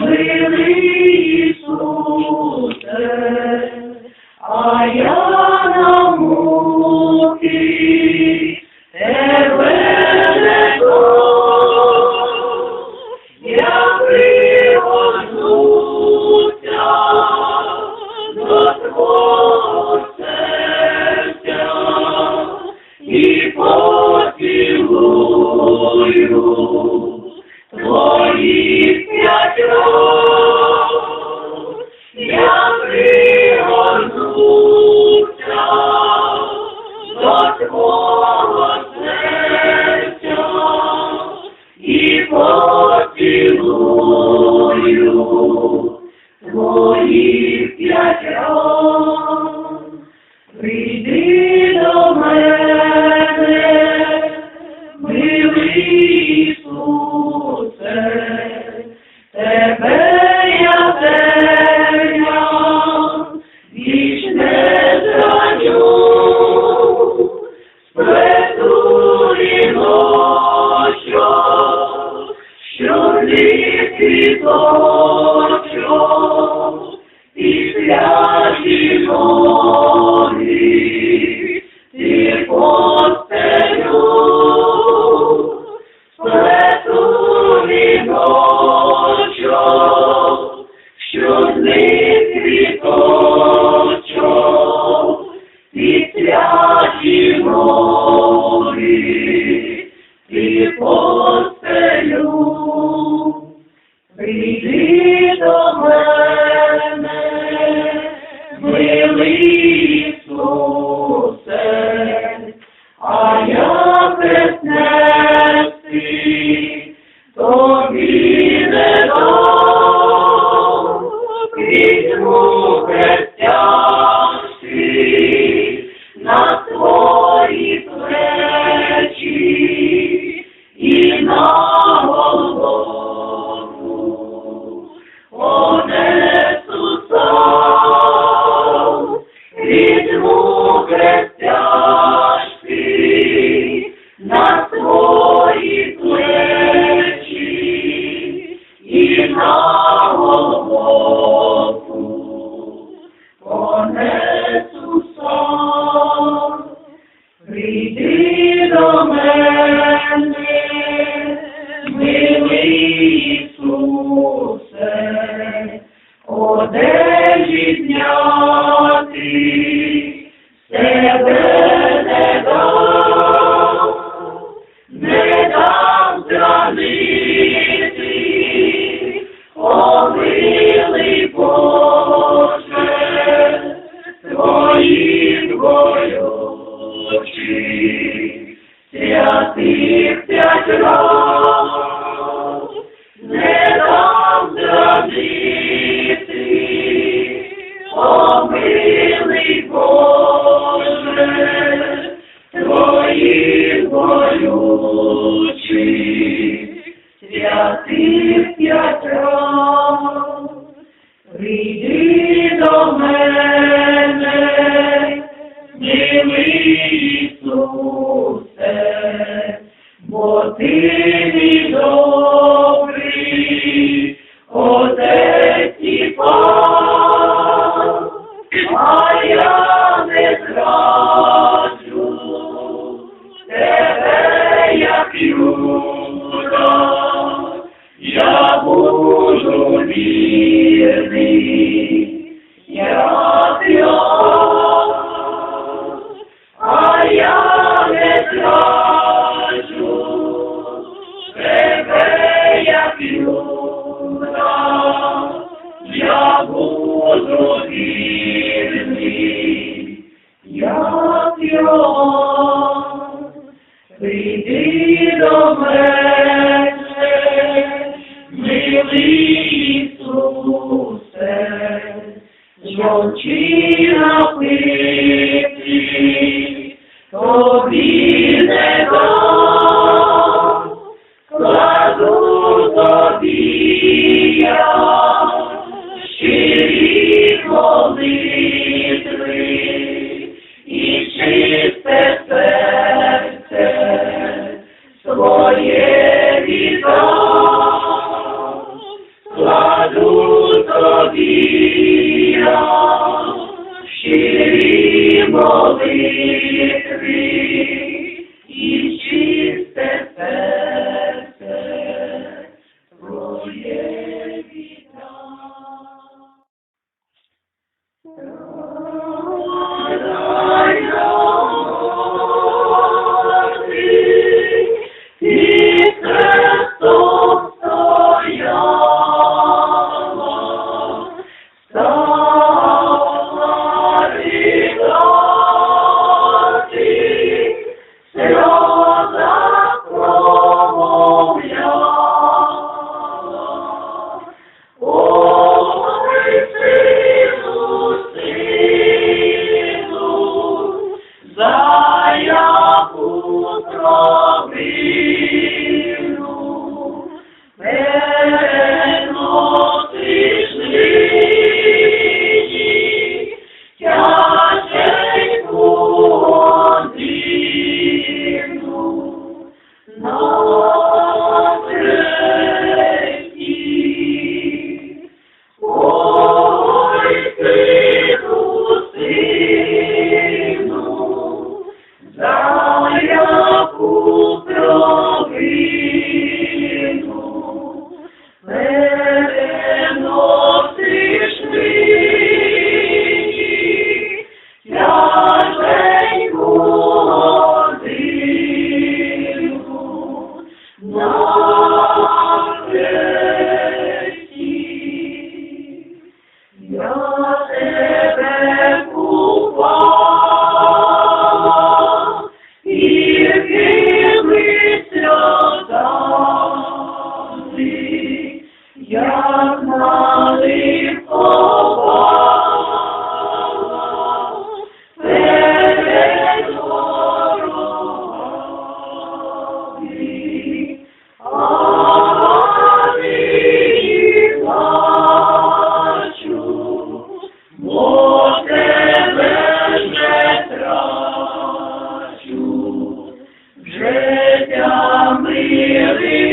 Милий Ісус, моїх п'ять ран. Прийди до мене, милий Ісусе, тебе я терня, вічне зраню, сплету і ночу, що літ і Believe forever. I'll be вірний, я п'яна, а я не плачу, тебе я п'юна, я буду вірний, я п'яна, прийди до мене. holy three. Each Peace. як на лихова, перед дороги, а не плачу, бо тебе не трачу, життя милі.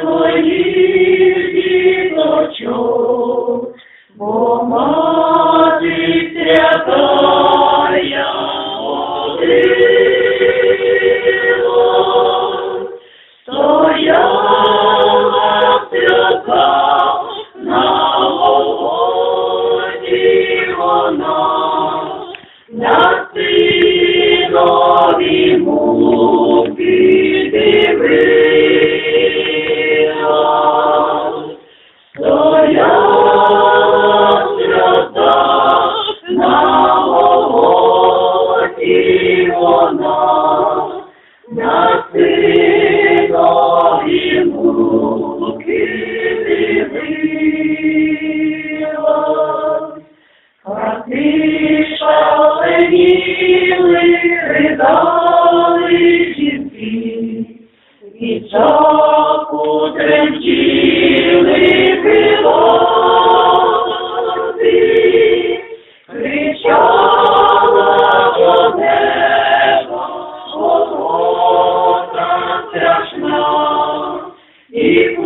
Твоїх діточок.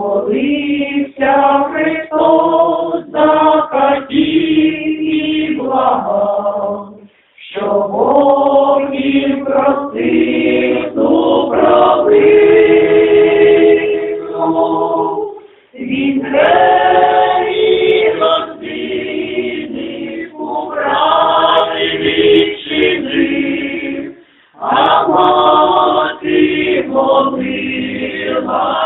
Молився Христос за хатів і благав, що Богів красину правину, він грені розвідник у праві відчинив, а мати молила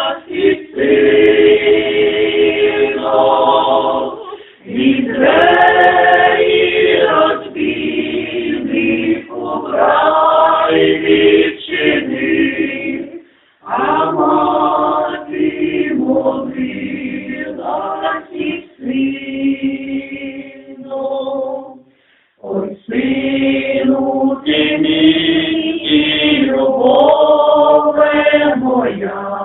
сильно, і двері розбійних убрай відчини, а мати молилась і сином. Ой, сину ти мій, і любове моя,